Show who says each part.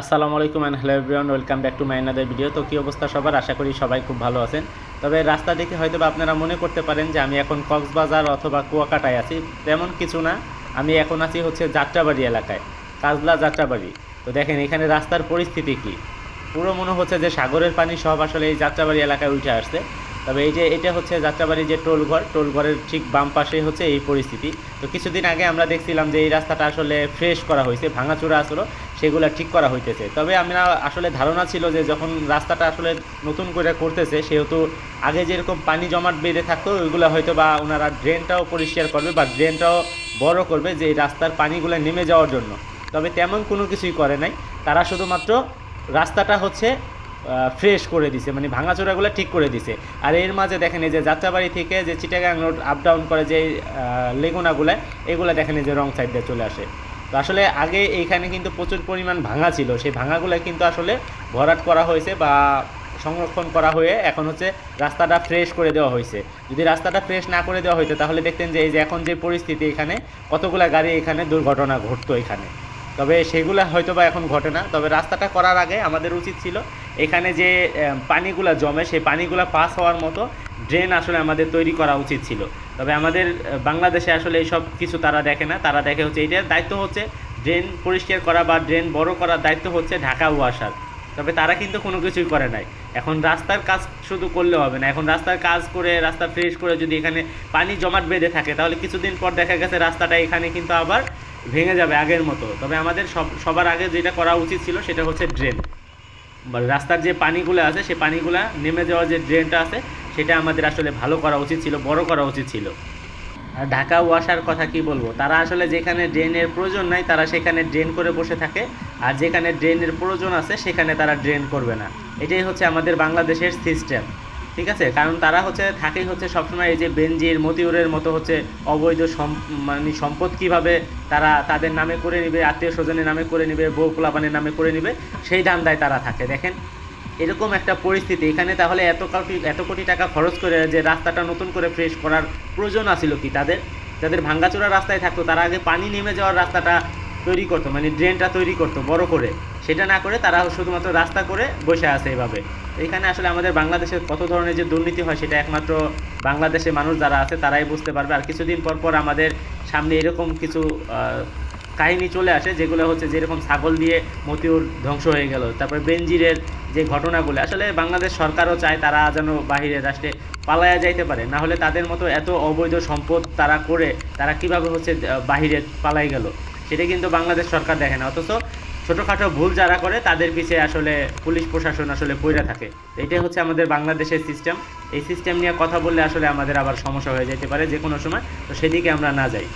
Speaker 1: আসসালামু আলাইকুম and hello everyone welcome back to my video তো কী অবস্থা সবার? আশা করি সবাই খুব ভালো আছেন। তবে রাস্তা দেখে হয়তো বা আপনারা মনে করতে পারেন যে আমি এখন কক্সবাজার অথবা কুয়াকাটায় আছি। তেমন কিছু না, আমি এখন আছি হচ্ছে যাত্রাবাড়ি এলাকায়, কাজলা যাত্রাবাড়ি। তো দেখেন, এখানে রাস্তার পরিস্থিতি কী? পুরো মনে হচ্ছে যে সাগরের পানি সব আসলে এই যাত্রাবাড়ি এলাকায় উঠে আসছে। তবে এই যে এটা হচ্ছে যাত্রাবাড়ির যে টোলঘর টোলঘরের ঠিক বাম পাশে হচ্ছে এই পরিস্থিতি। তো কিছুদিন আগে আমরা দেখছিলাম যে এই রাস্তাটা আসলে ফ্রেশ করা হয়েছে, ভাঙাচোরা আসলো, সেগুলো ঠিক করা হইতেছে। তবে আমরা আসলে ধারণা ছিল যে যখন রাস্তাটা আসলে নতুন করে করতেছে, সেহেতু আগে যেরকম পানি জমাট বেঁধে থাকতো, ওইগুলো হয়তো বা ওনারা ড্রেনটাও পরিষ্কার করবে বা ড্রেনটাও বড় করবে যে রাস্তার পানিগুলো নেমে যাওয়ার জন্য। তবে তেমন কোনো কিছুই করে নাই। তারা শুধুমাত্র রাস্তাটা হচ্ছে ফ্রেশ করে দিছে মানে ভাঙাচোরাগুলো ঠিক করে দিছে। আর এর মাঝে দেখেন এই যে যাত্রাবাড়ি থেকে যে চিটাগাং রোড আপ ডাউন করে যে লেগুনাগুলো, এগুলো দেখেন এই যে রং সাইড দিয়ে চলে আসে। তো আসলে আগে এইখানে কিন্তু প্রচুর পরিমাণ ভাঙা ছিল, সেই ভাঙাগুলো কিন্তু আসলে ভরাট করা হয়েছে বা সংরক্ষণ করা হয়ে এখন হচ্ছে রাস্তাটা ফ্রেশ করে দেওয়া হয়েছে। যদি রাস্তাটা ফ্রেশ না করে দেওয়া হইতো, তাহলে দেখতেন যে এই যে এখন যে পরিস্থিতি এখানে, কতগুলা গাড়ি এখানে দুর্ঘটনা ঘটতো এখানে। তবে সেগুলো হয়তো বা এখন ঘটে না, তবে রাস্তাটা করার আগে আমাদের উচিত ছিল এখানে যে পানিগুলো জমে, সেই পানিগুলো পাস হওয়ার মতো ড্রেন আসলে আমাদের তৈরি করা উচিত ছিল। তবে আমাদের বাংলাদেশে আসলে এইসব কিছু তারা দেখে না। তারা দেখে হচ্ছে এটার দায়িত্ব হচ্ছে ড্রেন পরিষ্কার করা বা ড্রেন বড় করার দায়িত্ব হচ্ছে ঢাকা ওয়াসার। তবে তারা কিন্তু কোনো কিছুই করে নাই। এখন রাস্তার কাজ শুধু করলে হবে না। এখন রাস্তার কাজ করে, রাস্তা ফ্রেশ করে যদি এখানে পানি জমাট বেঁধে থাকে, তাহলে কিছুদিন পর দেখা গেছে রাস্তাটা এখানে কিন্তু আবার ভেঙে যাবে আগের মতো। তবে আমাদের সব, সবার আগে যেটা করা উচিত ছিল, সেটা হচ্ছে ড্রেন। রাস্তার যে পানিগুলো আছে, সে পানিগুলো নেমে যাওয়ার যে ড্রেনটা আছে, সেটা আমাদের আসলে ভালো করা উচিত ছিল, বড় করা উচিত ছিল। আর ঢাকা ওয়াসার কথা কি বলব? তারা আসলে যেখানে ড্রেনের প্রয়োজন নাই, তারা সেখানে ড্রেন করে বসে থাকে। আর যেখানে ড্রেনের প্রয়োজন আছে, সেখানে তারা ড্রেন করবে না। এটাই হচ্ছে আমাদের বাংলাদেশের সিস্টেম ঠিক আছে? কারণ তারা হচ্ছে থাকেই হচ্ছে সবসময় এই যে বেনজির, মতিউরের মতো হচ্ছে অবৈধ মানে সম্পদ কীভাবে তারা তাদের নামে করে নিবে, আত্মীয় স্বজনের নামে করে নিবে, বউ পোলাপানের নামে করে নিবে, সেই ধান্দায় তারা থাকে। দেখেন, এরকম একটা পরিস্থিতি। এখানে তাহলে এত কোটি এত কোটি টাকা খরচ করে যে রাস্তাটা নতুন করে ফ্রেশ করার প্রয়োজন আছিল কি তাদের? যাদের ভাঙ্গাচোরা রাস্তায় থাকতো, তারা আগে পানি নেমে যাওয়ার রাস্তাটা তৈরি করতো মানে ড্রেনটা তৈরি করতো, বড় করে। সেটা না করে তারা শুধুমাত্র রাস্তা করে বসে আছে এভাবে। এখানে আসলে আমাদের বাংলাদেশের কত ধরনের যে দুর্নীতি হয়, সেটা একমাত্র বাংলাদেশের মানুষ যারা আছে, তারাই বুঝতে পারবে। আর কিছুদিন পর পর আমাদের সামনে এরকম কিছু কাহিনী চলে আসে, যেগুলো হচ্ছে যেরকম ছাগল দিয়ে মতিউর ধ্বংস হয়ে গেল, তারপরে বেনজিরের যে ঘটনাগুলো। আসলে বাংলাদেশ সরকারও চায় তারা যেন বাহিরের রাষ্ট্রে পালায়া যাইতে পারে, না হলে তাদের মতো এত অবৈধ সম্পদ তারা করে, তারা কীভাবে হচ্ছে বাহিরে পালাই গেল। সেটা কিন্তু বাংলাদেশ সরকার দেখে না। অথচ ছোটোখাটো ভুল যারা করে, তাদের পিছিয়ে আসলে পুলিশ প্রশাসন আসলে পইরা থাকে। এটাই হচ্ছে আমাদের বাংলাদেশের সিস্টেম এই সিস্টেম নিয়ে কথা বললে আসলে আমাদের আবার সমস্যা হয়ে যেতে পারে যে কোনো সময়। তো সেদিকে আমরা না যাই।